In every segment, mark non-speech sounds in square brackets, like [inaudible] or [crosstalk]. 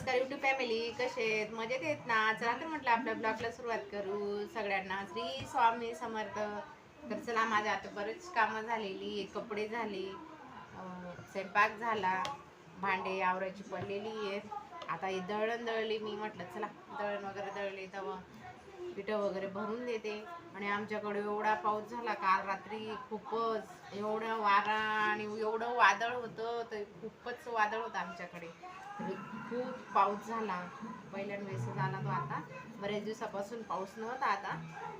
नमस्कार YouTube family कसे आहेत? मजेत आहेत ना? चला तर म्हटलं आपल्या ब्लॉगला सुरुवात करू. सगळ्यांना श्री स्वामी समर्थ. तर चला माझ्या आता बरेच कामं झालेली कपडे झाले स्वयंपाक झाला भांडे आवरायची पडलेली आहेत. आता हे दळण दळली मी म्हटलं चला दळण वगैरे दळले तेव्हा पिठं वगैरे भरून देते. आणि आमच्याकडे एवढा पाऊस झाला काल रात्री खूपच एवढं वारा आणि एवढं वादळ होतं तर खूपच वादळ होतं आमच्याकडे. खूप पाऊस झाला. पहिल्यांदा वेळेस झाला तो आता. बऱ्याच दिवसापासून पाऊस नव्हता आता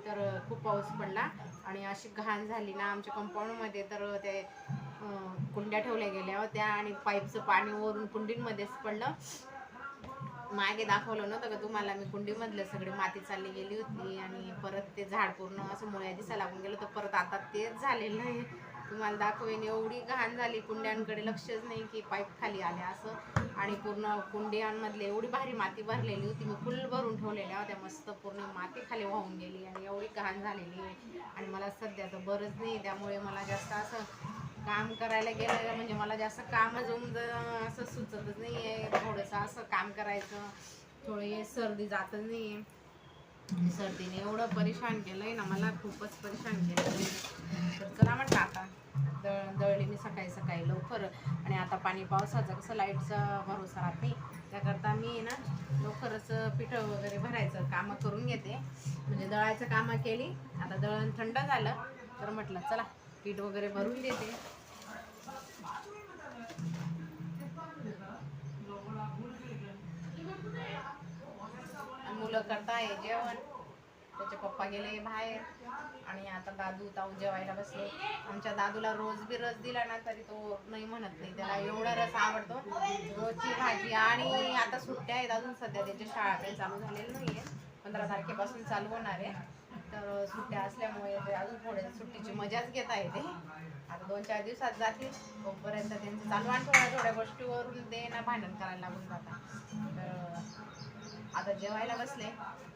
तर खूप पाऊस पडला. आणि अशी घाण झाली ना आमच्या कंपाऊंडमध्ये तर ते कुंड्या ठेवल्या गेल्या होत्या आणि पाईपचं पाणी वरून कुंडींमध्येच पडलं. मागे दाखवलं नव्हतं का तुम्हाला? मी कुंडीमधलं सगळी माती चालली गेली होती आणि परत ते झाड पूर्ण असं मुळ्या दिसायला लागून गेलं तर परत आता तेच झालेलं आहे. तुम्हाला दाखवेन एवढी घाण झाली. कुंड्यांकडे लक्षच नाही की पाईप खाली आले असं. आणि पूर्ण कुंड्यांमधले एवढी भारी माती भरलेली होती. मी फुल भरून ठेवलेल्या होत्या. मस्त पूर्ण माती खाली वाहून गेली आणि एवढी घाण झालेली आहे. आणि मला सध्या तर बरंच नाही. त्यामुळे मला जास्त असं काम करायला गेलं म्हणजे मला जास्त काम जमून असं सुचतच नाही आहे थोडंसं असं काम करायचं. थोडं हे सर्दी जातच नाही आहे सर्दीने एवढं परेशान केलंय ना मला खूपच परेशान केलं तर चला म्हटलं आता दळ दळली मी सकाळी सकाळी लवकर. आणि आता पाणी पावसाचं कसं लाईटचा भरोसा राहत नाही. त्याकरता मी ना लवकरच पिठं वगैरे भरायचं कामं करून घेते. म्हणजे दळायचं कामं केली. आता दळण थंड झालं. तर म्हटलं चला पीठ वगैरे भरून देते मुलं करताय जेवण. त्याचे पप्पा गेले बाहेर. आणि आता दादू ताऊ जेवायला बसले. आमच्या दादूला रोज बी रस दिला ना तरी तो नाही म्हणत नाही. त्याला एवढा रस आवडतो. रोजची भाजी आणि आता सुट्ट्या आहेत अजून सध्या. त्याच्या शाळा काही चालू झालेली नाही आहे पंधरा तारखेपासून चालू होणार आहे. तर सुट्ट्या असल्यामुळे ते अजून थोडे सुट्टीची मजाच घेता येते. आता दोन चार दिवसात जातील. तोपर्यंत त्यांचं चालू. आणि थोड्या थोड्या गोष्टीवरून ते ना भांडण करायला लागून जातात. आता जेवायला बसले.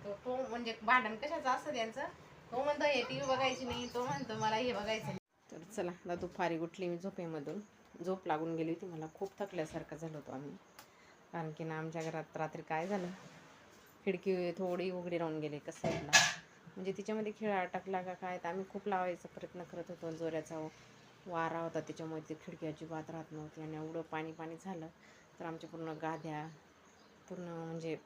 तो तो म्हणजे भांडण कशाचं असतं त्यांचं? तो म्हणतो हे टी व्ही बघायची नाही तो म्हणतो मला हे बघायचं नाही. तर चला आता दुपारी उठली मी झोपेमधून. झोप लागून गेली होती. मला खूप थकल्यासारखं झालं होतं आम्ही. कारण की ना आमच्या घरात रात्री काय झालं? खिडकी थोडी उघडी राहून गेली कसं म्हणजे तिच्यामध्ये खेळ अटकला का काय? तर आम्ही खूप लावायचा प्रयत्न करत होतो. जोऱ्याचा वारा होता. त्याच्यामुळे ती खिडकी अजिबात राहत नव्हती. आणि एवढं पाणी पाणी झालं. तर आमच्या पूर्ण गाद्या पूर्ण म्हणजे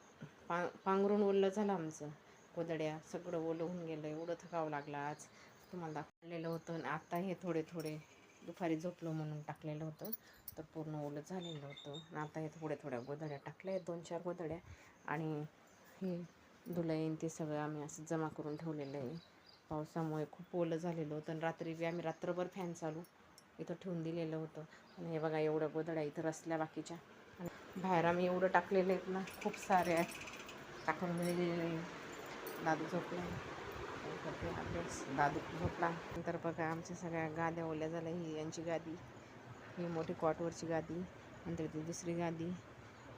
पा पांघरून ओलं झालं आमचं. गोदड्या सगळं ओलं होऊन गेलं एवढं थकावं लागलं आज. तुम्हाला दाखवलेलं होतं आणि आता हे थोडे थोडे दुपारी झोपलो म्हणून टाकलेलं होतं. तर पूर्ण ओलं झालेलं होतं. आणि आता हे थोड्या थोड्या गोदड्या टाकल्या आहेत. दोन चार गोदड्या आणि हे धुलाईन ते सगळं आम्ही असं जमा करून ठेवलेलं आहे. पावसामुळे खूप ओलं झालेलं होतं. आणि रात्री बी आम्ही रात्रभर फॅन चालू इथं ठेवून दिलेलं होतं. आणि हे बघा एवढ्या गोदड्या इथं रसल्या बाकीच्या. बाहेर आम्ही एवढं टाकलेले आहेत ना खूप सारे आहेत. टाकून दिलेले दादू झोपला. करते अभ्यास. दादू झोपला. नंतर बघा आमच्या सगळ्या गाद्या ओल्या झाल्या. ही यांची गादी. ही मोठी कॉटवरची गादी. नंतर ती दुसरी गादी.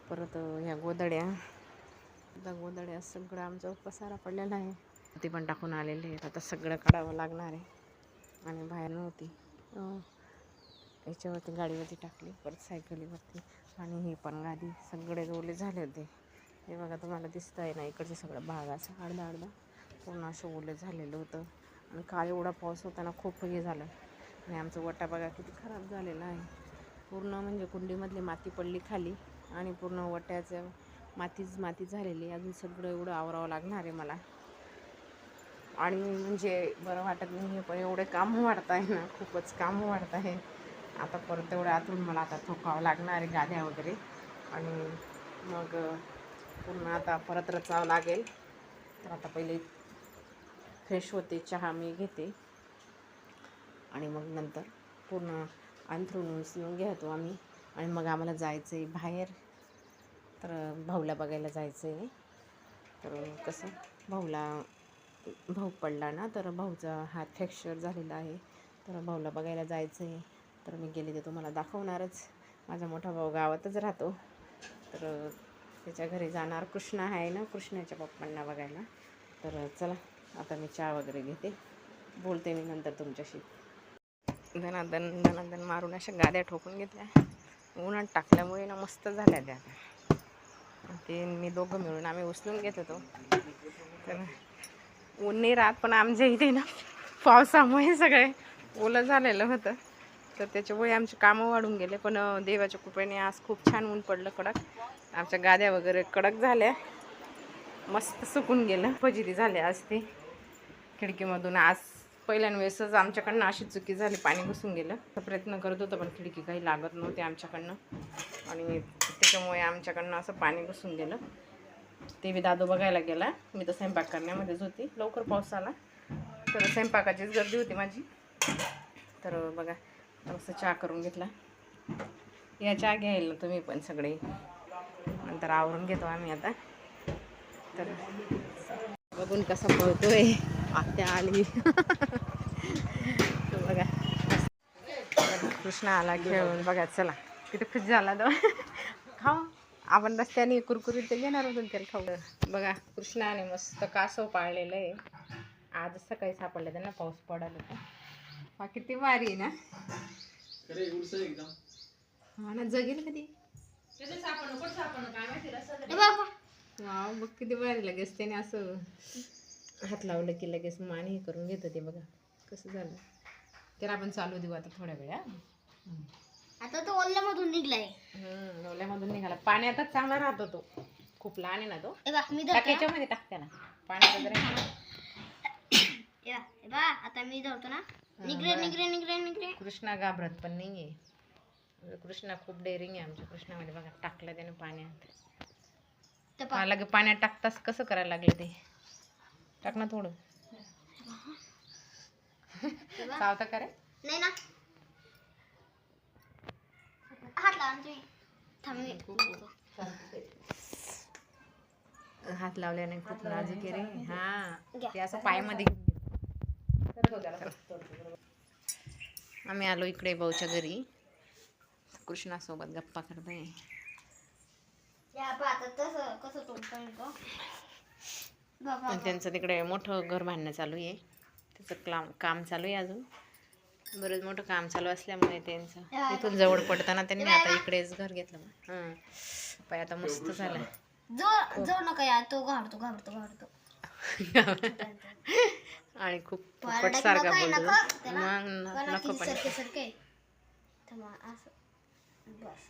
परत ह्या गोदड्या आता गोदड्या सगळं आमचा पसारा पडलेला आहे. ते पण टाकून आलेले आहेत. आता सगळं काढावं लागणार आहे. आणि बाहेर नव्हती. याच्यावरती गाडीवरती टाकली. परत सायकलीवरती आणि ही पण गादी सगळे ओले झाले होते. हे बघा तुम्हाला दिसतं आहे ना इकडचे सगळं भाग असं अर्धा अर्धा. पूर्ण असं ओलं झालेलं होतं. आणि काल एवढा पाऊस होता ना खूप हे झालं. आणि आमचं वटा बघा किती खराब झालेला आहे. पूर्ण म्हणजे कुंडीमधली माती पडली खाली. आणि पूर्ण वट्याचं मातीच माती झालेली. अजून सगळं एवढं आवरावं लागणार आहे मला. आणि म्हणजे बरं वाटत नाही हे पण एवढे कामं वाढत आहे ना खूपच कामं वाढत आहे आता परत तेवढं आतून मला आता थोकावं लागणार आहे गाद्या वगैरे. आणि मग पूर्ण आता परत रचावं लागेल. तर आता पहिले फ्रेश होते चहा मी घेते. आणि मग नंतर पूर्ण अंथरून उचलून घेतो आम्ही. आणि मग आम्हाला जायचं आहे बाहेर. तर भाऊला बघायला जायचं आहे तर कसं भाऊला भाऊ पडला ना तर भाऊचा हात फ्रॅक्चर झालेला आहे. तर भाऊला बघायला जायचं आहे तर मी गेले ते तुम्हाला दाखवणारच. माझा मोठा भाऊ गावातच राहतो. तर त्याच्या घरी जाणार कृष्णा आहे ना कृष्णाच्या पप्पांना बघायला. तर चला आता मी चहा वगैरे घेते. बोलते मी नंतर तुमच्याशी. दनादन धनादन मारून अशा गाद्या ठोकून घेतल्या. उन्हात टाकल्यामुळे ना मस्त झाल्या त्या ते मी दोघं मिळून आम्ही उचलून घेत होतो. तर ऊन नाही राहत पण आमच्या इथे ना पावसामुळे सगळे ओलं झालेलं होतं. तर त्याच्यामुळे आमचे कामं वाढून गेले. पण देवाच्या कृपेने आज खूप छान ऊन पडलं कडक. आमच्या गाद्या वगैरे कडक झाल्या. मस्त सुकून गेलं. फजिती झाली आज ते. खिडकीमधून आज पहिल्यान वेळेसच आमच्याकडनं अशी चुकी झाली पाणी घुसून गेलं. तर प्रयत्न करत होतं पण खिडकी काही लागत नव्हती आमच्याकडनं. आणि त्याच्यामुळे आमच्याकडनं असं पाणी घुसून गेलं. ते मी दादू बघायला गेला. मी तर स्वयंपाक करण्यामध्येच होती. लवकर पाऊस आला. तर स्वयंपाकाचीच गर्दी होती माझी. तर बघा. मस्त चहा करून घेतला. या चहा घ्यायला तुम्ही पण सगळे. नंतर आवरून घेतो आम्ही आता. तर बघून कसा पळतोय. आत्या आली. [laughs] बघा. कृष्णा आला खेळून. बघा चला. किती खुश झाला तो. [laughs] खाऊ. आपण रस्त्याने कुरकुरीत ते घेणार होतो त्याला खाऊ. बघा कृष्णाने मस्त कासव पाळलेलं आहे. आज सकाळी सापडलं त्यांना पाऊस पडायला होता. हा किती भारी आहे ना. हा ना जगेल कधी? वाव बघ किती भारी लगेच त्याने असं हात लावलं की लगेच मान हे करून घेतं ते बघा. कसं झालं? त्याला आपण चालू देऊ आता थोड्या वेळा. आता तो ओल्यामधून निघलाय. हम्म डोल्यामधून निघाला. पाण्यातच चांगला राहतो तो. खूप लहान आहे ना तो. ए बा मी टाक धरतो याच्यामध्ये टाक त्याला. पाण्यात वगैरे. ए बा ए बा आता मी धरतो ना. निघरे निघरे निघरे निघरे कृष्णा घाबरत पण नाही आहे कृष्णा खूप डेअरिंग आहे आमच्या कृष्णामध्ये. बघा टाकलं त्याने पाण्यात. लगे पाण्यात टाकताच कसं करायला लागलं ते? टाक ना थोडं. चावता का रे नाही ना. हात लावा ना तुम्ही. थांब मी धरतो. हात लावल्याने खूप नाजूक रे. हा. ते असं पायामध्ये. आम्ही आलो इकडे भाऊच्या घरी. कृष्णासोबत गप्पा करतोय. त्यांचं तिकडे मोठं घर बांधणं चालू आहे. त्याचं क्लाम काम चालू आहे अजून. बरंच मोठं काम चालू असल्यामुळे त्यांचं इथून जवळ पडताना त्यांनी आता इकडेच घर घेतलं. हां. पाय आता मस्त झालं. जो जो नका या तो घाबरतो घाबरतो घाबरतो. [laughs] आणि खूप की सारखा बोलतो? मग पण नको पण. बस.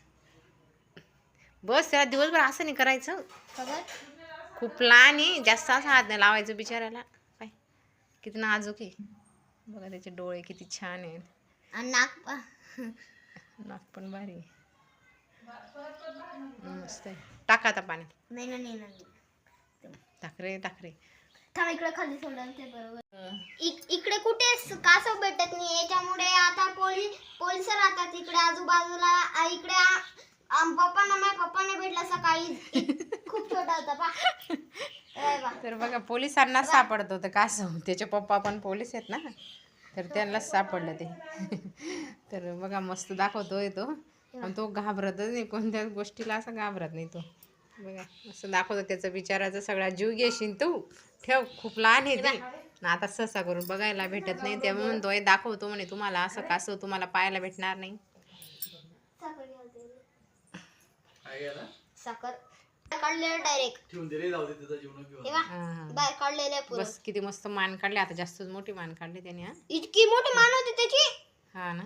बस त्याला दिवसभर असं नाही करायचं. खूप लहान आहे जास्त असं हात नाही लावायचं बिचारायला पाय किती नाजूक आहे. बघा त्याचे डोळे किती छान आहेत. आणि नाक नाक पण भारी आहे. मस्त आहे. टाका आता पाण्यात ना नाही. टाकरे टाकरे थांब इकडे खाली सोडलं ते बरोबर. इक- इकडे कुठे कासव भेटत नाही? याच्यामुळे आता पोलीस पोलीस राहतात इकडे आजूबाजूला. इकडे पप्पांना माझ्या पप्पाने भेटला सकाळी. खूप छोटा होता पा. तर बघा पोलिसांना सापडत होतं कासव त्याचे पप्पा पण पोलीस आहेत ना? तर त्यांनाच सापडलं ते. तर बघा मस्त दाखवतोय तो. आणि तो घाबरतच नाही. कोणत्याच गोष्टीला असं घाबरत नाही तो. बघा असं दाखवतो त्याचं बिचाराचा सगळा जीव घेशील तू. ठेव खूप लहान आहे ते. आता सहसा करून बघायला भेटत नाही त्यामुळे म्हणतोय दाखवतो म्हणे तुम्हाला असं कासव तुम्हाला पाहायला भेटणार नाही. साखर घालते. साखर. काढले डायरेक्ट ठेवून दिले जाऊ दे त्याचा जीवन घेऊन बा हा. बाहेर काढलेलं आहे पुरं. बस किती मस्त मान काढली आता जास्तच मोठी मान काढली त्याने हा. इतकी मोठी मान होती त्याची. हा ना.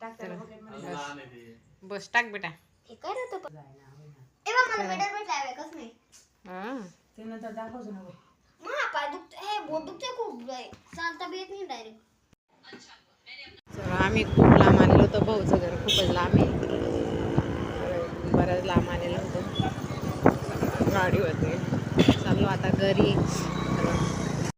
तर अजून लहान आहे ते. बस टाक बेटा. हे काय मला मेडल भेटला आहे कसं नाही. हा. पाय दुखत हे बोट दुखते खूप चालता बी येत नाही डायरेक्ट आम्ही खूप लांब आलेलो होतो भाऊचं घर खूपच लांब आहे. तर लांब आलेलो होतो. गाडीवरती. चाललो आता घरी.